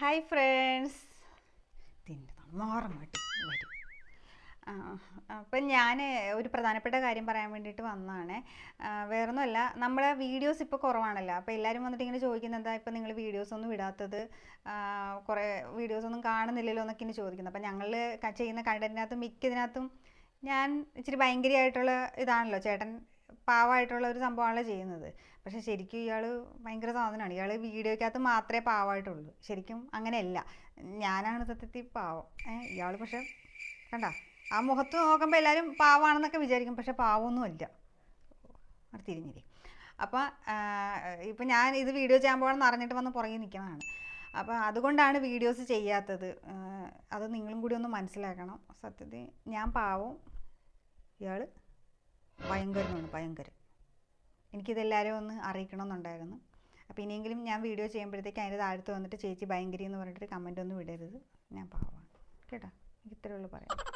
Hi friends. തിന്നതാണ് മാറാൻ വേണ്ടി വരും. അപ്പം ഞാൻ ഒരു പ്രധാനപ്പെട്ട കാര്യം പറയാൻ വേണ്ടിയിട്ട് വന്നതാണ്. വേറൊന്നുമല്ല നമ്മളെ വീഡിയോസ് ഇപ്പോൾ കുറവാണല്ലോ. അപ്പോൾ എല്ലാവരും വന്നിട്ട് ഇങ്ങനെ ചോദിക്കുന്നത് എന്താ ഇപ്പം നിങ്ങൾ വീഡിയോസ് ഒന്നും വിടാത്തത്? കുറേ വീഡിയോസ് ഒന്നും കാണുന്നില്ലല്ലോ എന്നൊക്കെ ഇങ്ങനെ ചോദിക്കുന്നത്. അപ്പം ഞങ്ങൾ ചെയ്യുന്ന കണ്ടന്റിനകത്തും മിക്കതിനകത്തും ഞാൻ ഇച്ചിരി ഭയങ്കരമായിട്ടുള്ള ഇതാണല്ലോ ചേട്ടൻ പാവമായിട്ടുള്ള ഒരു സംഭവമാണല്ലോ ചെയ്യുന്നത്. പക്ഷെ ശരിക്കും ഇയാൾ ഭയങ്കര സാധനമാണ്. ഇയാൾ വീഡിയോക്കകത്ത് മാത്രമേ പാവമായിട്ടുള്ളൂ ശരിക്കും അങ്ങനെയല്ല. ഞാനാണ് സത്യത്തിൽ പാവം. ഏഹ് ഇയാൾ പക്ഷെ കണ്ട? ആ മുഖത്ത് നോക്കുമ്പോൾ എല്ലാവരും പാവമാണെന്നൊക്കെ വിചാരിക്കും. പക്ഷെ പാവമൊന്നുമല്ല തിരിഞ്ഞിരി. അപ്പം ഇപ്പം ഞാൻ ഇത് വീഡിയോ ചെയ്യാൻ പോകണമെന്ന് അറിഞ്ഞിട്ട് വന്ന് പുറകെ നിൽക്കുന്നതാണ്. അപ്പോൾ അതുകൊണ്ടാണ് വീഡിയോസ് ചെയ്യാത്തത്. അത് നിങ്ങളും കൂടി ഒന്ന് മനസ്സിലാക്കണം. സത്യത്തിൽ ഞാൻ പാവം. ഇയാൾ ഭയങ്കരനാണ് ഭയങ്കരം. എനിക്കിതെല്ലാവരും ഒന്ന് അറിയിക്കണമെന്നുണ്ടായിരുന്നു. അപ്പോൾ ഇനിയെങ്കിലും ഞാൻ വീഡിയോ ചെയ്യുമ്പോഴത്തേക്ക് അതിന്റെ താഴത്ത് വന്നിട്ട് ചേച്ചി ഭയങ്കരി എന്ന് പറഞ്ഞിട്ട് കമന്റ് ഒന്നും വിടരുത് ഞാൻ പാവാണ്. കേട്ടോ? എനിക്ക് ഇത്രയേ ഉള്ളൂ പറയാം